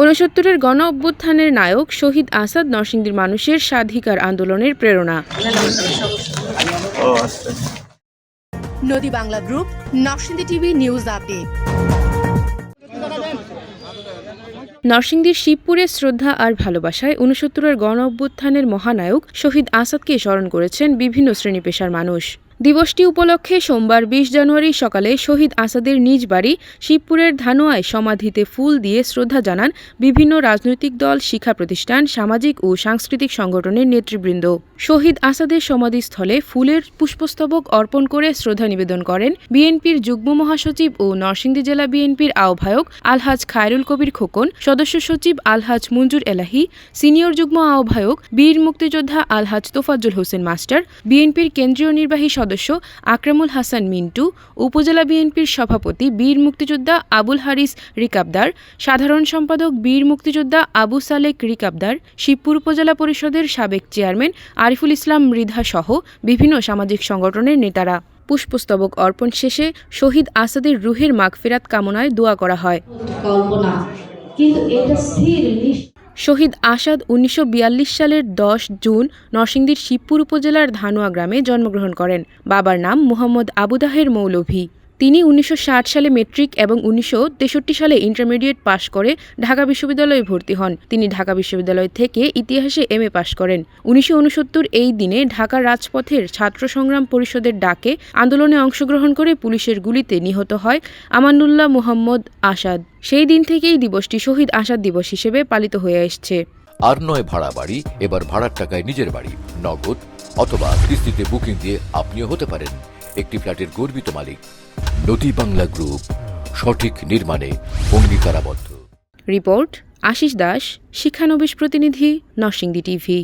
ঊনসত্তরের গণ অভ্যুত্থানের নায়ক শহীদ আসাদ নরসিংদীর মানুষের স্বাধিকার আন্দোলনের প্রেরণা। Nodi Bangla group Narsingdi TV news update. নরসিংদীর শিবপুরে শ্রদ্ধা আর ভালোবাসায় ঊনসত্তরের গণ অভ্যুত্থানের মহানায়ক শহীদ আসাদকে স্মরণ করেছেন বিভিন্ন শ্রেণি পেশার মানুষ। দিবসটি উপলক্ষে সোমবার বিশ জানুয়ারি সকালে শহীদ আসাদের নিজ বাড়ি শিবপুরের ধানোয়ায় সমাধিতে ফুল দিয়ে শ্রদ্ধা জানান বিভিন্ন রাজনৈতিক দল, শিক্ষা প্রতিষ্ঠান, সামাজিক ও সাংস্কৃতিক সংগঠনের নেতৃবৃন্দ। শহীদ আসাদের সমাধিস্থলে ফুলের পুষ্পস্তবক অর্পণ করে শ্রদ্ধা নিবেদন করেন বিএনপির যুগ্ম মহাসচিব ও নরসিংদী জেলা বিএনপির আহ্বায়ক আলহাজ খায়রুল কবির খোকন, সদস্য সচিব আলহাজ মঞ্জুর এলাহি, সিনিয়র যুগ্ম আহ্বায়ক বীর মুক্তিযোদ্ধা আলহাজ তোফাজ্জুল হোসেন মাস্টার, বিএনপির কেন্দ্রীয় নির্বাহী সদস্য আকরামুল হাসান মিন্টু, উপজেলা বিএনপির সভাপতি বীর মুক্তিযোদ্ধা আবুল হারিস রিকাবদার, সাধারণ সম্পাদক বীর মুক্তিযোদ্ধা আবু সালেক রিকাবদার, শিবপুর উপজেলা পরিষদের সাবেক চেয়ারম্যান আরিফুল ইসলাম মৃধা সহ বিভিন্ন সামাজিক সংগঠনের নেতারা। পুষ্পস্তবক অর্পণ শেষে শহীদ আসাদের রুহের মাগফিরাত কামনায় দোয়া করা হয়। কিন্তু এটা স্থির শহীদ আসাদ উনিশশো বিয়াল্লিশ সালের দশ জুন নরসিংদীর শিবপুর উপজেলার ধানুয়া গ্রামে জন্মগ্রহণ করেন। বাবার নাম মোহাম্মদ আবুদাহের মৌলভী। তিনি উনিশশো ষাট সালে মেট্রিক এবং উনিশশো তেষট্টি সালে ইন্টারমিডিয়েট পাশ করে ঢাকা বিশ্ববিদ্যালয়ে ভর্তি হন। তিনি ঢাকা বিশ্ববিদ্যালয় থেকে ইতিহাসে এম এ পাশ করেন। উনিশশো উনসত্তর এই দিনে ঢাকা রাজপথের ছাত্র সংগ্রাম পরিষদের ডাকে আন্দোলনে অংশগ্রহণ করে পুলিশের গুলিতে নিহত হয় আমানুল্লাহ মুহাম্মদ আসাদ। সেই দিন থেকেই দিবসটি শহীদ আসাদ দিবস হিসেবে পালিত হয়ে আসছে। আর নয় ভাড়া বাড়ি, এবার ভাড়ার টাকায় নিজের বাড়ি, নগদ অথবা কিস্তিতে বুকিং দিয়ে আপনিও হতে পারেন। একটি ফ্ল্যাটের গর্বিত মালিক। নদী বাংলা গ্রুপ সঠিক নির্মাণে অঙ্গীকারাবদ্ধ। রিপোর্ট আশিস দাস শিক্ষানবিশ প্রতিনিধি নরসিংদী টিভি।